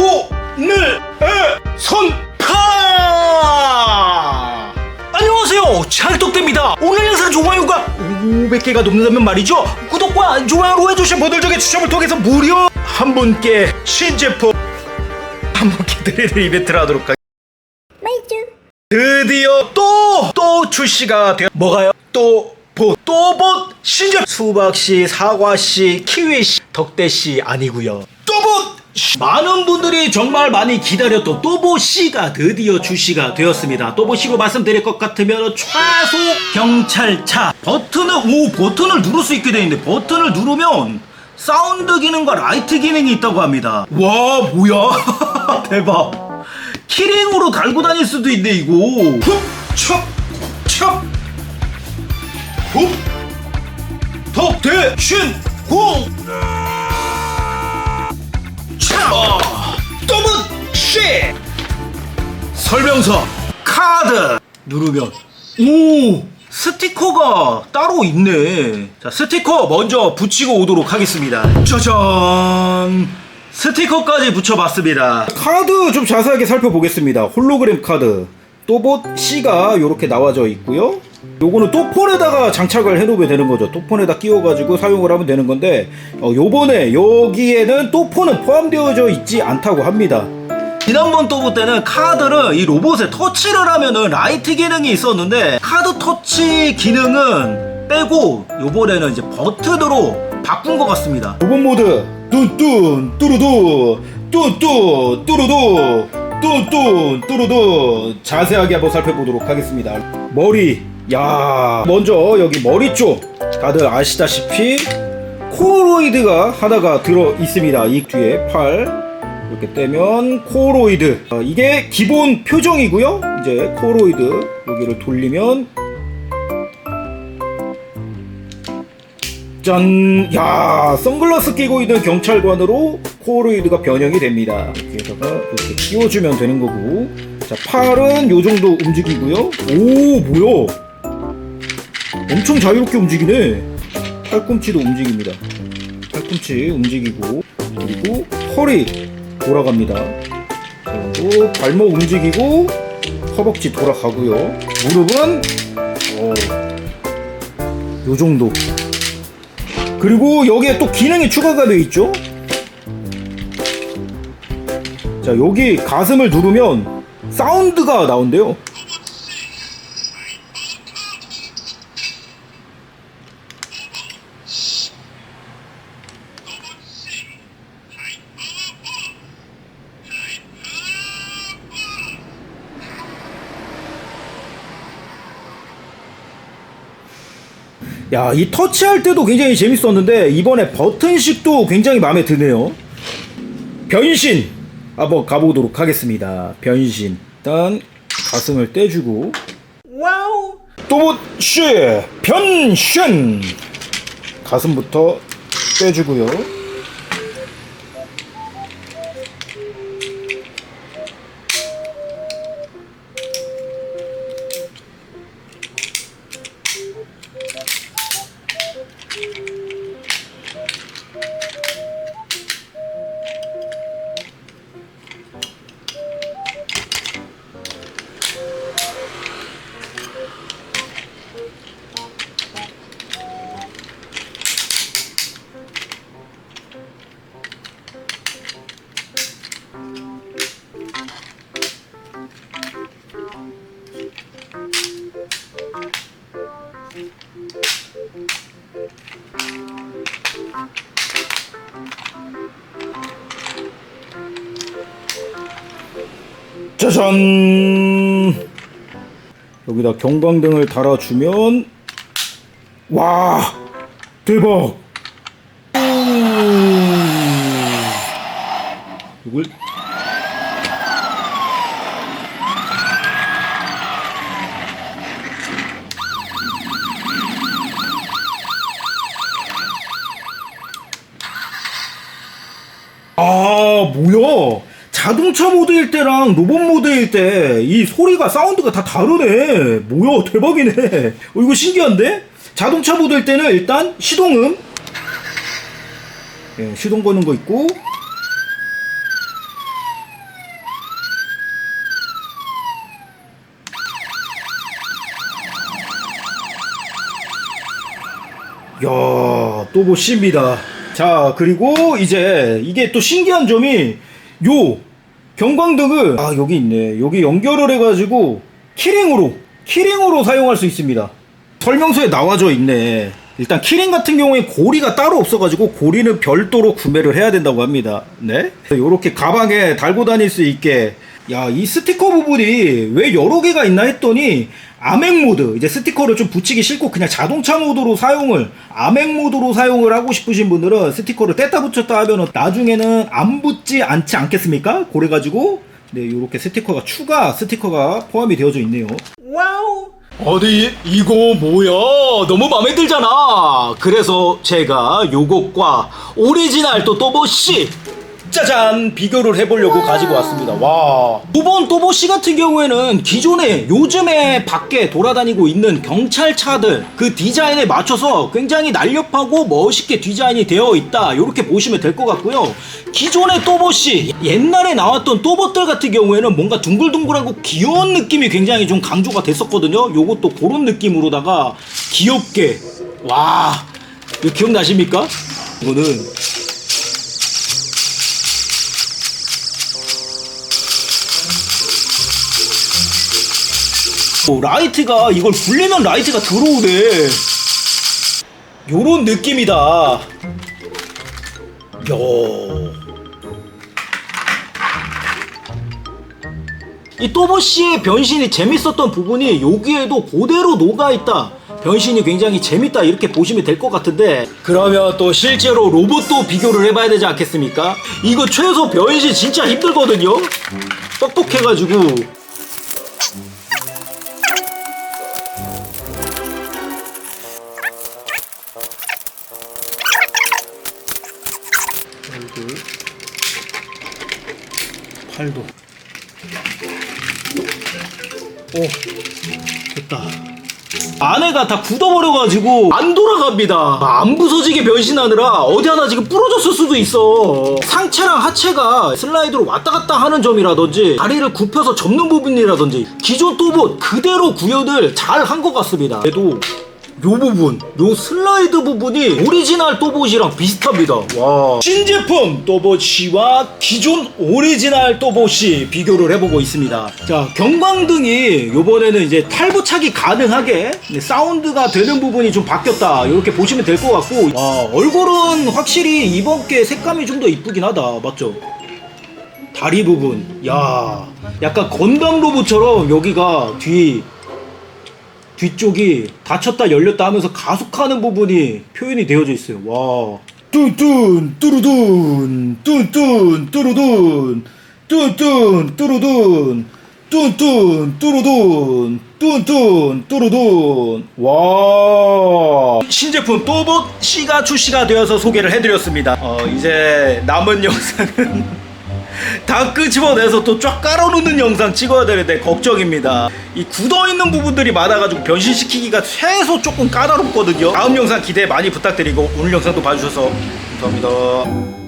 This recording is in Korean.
오늘의 선파! 안녕하세요. 찰떡됩니다. 오늘 영상 좋아요가 500개가 넘는다면 말이죠. 구독과 좋아요로 해주신 분들 중에 추첨을 통해서 무려 한 분께 신제품 한 분께 드리는 이벤트를 하도록 하겠습니다. 드디어 또, 또 출시가 되어, 뭐가요? 또, 보, 또봇 신제 수박씨, 사과씨, 키위씨, 덕대씨 아니고요. 또봇! 씨. 많은 분들이 정말 많이 기다렸던 또봇씨가 드디어 출시가 되었습니다. 또봇씨로 말씀드릴 것 같으면 최소 경찰차 버튼을, 오, 버튼을 누를 수 있게 되어 있는데 버튼을 누르면 사운드 기능과 라이트 기능이 있다고 합니다. 와, 뭐야? 대박. 키링으로 달고 다닐 수도 있네 이거 훅! 척! 척! 훅! 덕대신 공! 차! 더블 쉐! 설명서. 카드. 누르면 오 스티커가 따로 있네. 자 스티커 먼저 붙이고 오도록 하겠습니다. 짜잔. 스티커까지 붙여봤습니다. 카드 좀 자세하게 살펴보겠습니다. 홀로그램 카드 또봇 C가 이렇게 나와져 있고요. 요거는 또 폰에다가 장착을 해놓으면 되는 거죠. 또 폰에다 끼워가지고 사용을 하면 되는 건데 어, 요번에 여기에는 또 폰은 포함되어져 있지 않다고 합니다. 지난번 또보 때는 카드를 이 로봇에 터치를 하면은 라이트 기능이 있었는데 카드 터치 기능은 빼고 요번에는 이제 버튼으로 바꾼 것 같습니다. 로봇 모드. 뚠뚠 뚜루두 뚠뚠 뚜루두 뚠뚠 뚜루두 자세하게 한번 살펴보도록 하겠습니다. 머리. 야 먼저 여기 머리 쪽. 다들 아시다시피 코로이드가 하나가 들어 있습니다. 이 뒤에 팔. 이렇게 떼면 코로이드. 어, 이게 기본 표정이고요. 이제 코로이드 여기를 돌리면 짠! 야, 선글라스 끼고 있는 경찰관으로 코로이드가 변형이 됩니다. 여기에다가 이렇게 끼워주면 되는 거고. 자, 팔은 요 정도 움직이고요. 오, 뭐야? 엄청 자유롭게 움직이네. 팔꿈치도 움직입니다. 팔꿈치 움직이고, 그리고 허리 돌아갑니다. 그리고 발목 움직이고, 허벅지 돌아가고요. 무릎은, 어, 요 정도. 그리고 여기에 또 기능이 추가가 되어 있죠. 자, 여기 가슴을 누르면 사운드가 나온대요. 야, 이 터치할 때도 굉장히 재밌었는데 이번에 버튼식도 굉장히 마음에 드네요. 변신 한번 가보도록 하겠습니다. 변신. 일단 가슴을 떼주고 와우. 또봇씨 변신. 가슴부터 떼주고요. 짜잔! 여기다 경광등을 달아주면 와! 대박! 이걸 아 뭐야 자동차 모드일 때랑 로봇 모드일 때 이 소리가 사운드가 다 다르네. 뭐야 대박이네. 어, 이거 신기한데? 자동차 모드일 때는 일단 시동음 예, 시동 거는 거 있고 야, 또 보십니다. 자, 그리고 이제 이게 또 신기한 점이 요 경광등을 아, 여기 있네. 여기 연결을 해가지고 키링으로, 키링으로 사용할 수 있습니다. 설명서에 나와져 있네. 일단 키링 같은 경우에 고리가 따로 없어가지고 고리는 별도로 구매를 해야 된다고 합니다. 네? 요렇게 가방에 달고 다닐 수 있게 야, 이 스티커 부분이 왜 여러 개가 있나 했더니 아맹 모드 이제 스티커를 좀 붙이기 싫고 그냥 자동차 모드로 사용을 아맹 모드로 사용을 하고 싶으신 분들은 스티커를 뗐다 붙였다 하면은 나중에는 안 붙지 않지 않겠습니까? 그래 가지고 네 요렇게 스티커가 추가 스티커가 포함이 되어져 있네요. 와우. 어디 이거 뭐야? 너무 마음에 들잖아. 그래서 제가 요것과 오리지널 또 또보씨 짜잔 비교를 해보려고 가지고 왔습니다. 와. 이번 또보씨 같은 경우에는 기존에 요즘에 밖에 돌아다니고 있는 경찰차들 그 디자인에 맞춰서 굉장히 날렵하고 멋있게 디자인이 되어 있다. 이렇게 보시면 될 것 같고요. 기존의 또보씨 옛날에 나왔던 또봇들 같은 경우에는 뭔가 둥글둥글하고 귀여운 느낌이 굉장히 좀 강조가 됐었거든요. 요것도 그런 느낌으로다가 귀엽게 와 이거 기억나십니까? 이거는 라이트가 이걸 굴리면 라이트가 들어오네. 요런 느낌이다. 야. 이 또보씨의 변신이 재밌었던 부분이 여기에도 그대로 녹아있다. 변신이 굉장히 재밌다 이렇게 보시면 될 것 같은데 그러면 또 실제로 로봇도 비교를 해봐야 되지 않겠습니까? 이거 최소 변신 진짜 힘들거든요. 똑똑해가지고 얼굴 팔도. 오 됐다. 안에가 다 굳어버려가지고 안 돌아갑니다. 안 부서지게 변신하느라 어디 하나 지금 부러졌을 수도 있어. 상체랑 하체가 슬라이드로 왔다 갔다 하는 점이라든지 다리를 굽혀서 접는 부분이라든지 기존 또봇 그대로 구현을 잘 한 것 같습니다. 그래도 요 부분, 요 슬라이드 부분이 오리지널 또봇이랑 비슷합니다. 와. 신제품 또봇이와 기존 오리지널 또봇이 비교를 해보고 있습니다. 자, 경광등이 요번에는 이제 탈부착이 가능하게 네, 사운드가 되는 부분이 좀 바뀌었다. 이렇게 보시면 될 것 같고, 와, 얼굴은 확실히 이번 게 색감이 좀 더 이쁘긴 하다. 맞죠? 다리 부분, 야, 약간 건담 로봇처럼 여기가 뒤 뒤쪽이 닫혔다 열렸다 하면서 가속하는 부분이 표현이 되어져 있어요. 와. 뚠뚠 뚜루둔 뚠뚠 뚜루둔 뚠뚠 뚜루둔 뚠뚠 뚜루둔 뚠뚠 뚜루둔 와 신제품 또봇 C가 출시가 되어서 소개를 해드렸습니다 어 이제 남은 영상은 다 끄집어내서 또 쫙 깔아놓는 영상 찍어야 되는데 걱정입니다. 이 굳어있는 부분들이 많아가지고 변신시키기가 최소 조금 까다롭거든요. 다음 영상 기대 많이 부탁드리고 오늘 영상도 봐주셔서 감사합니다.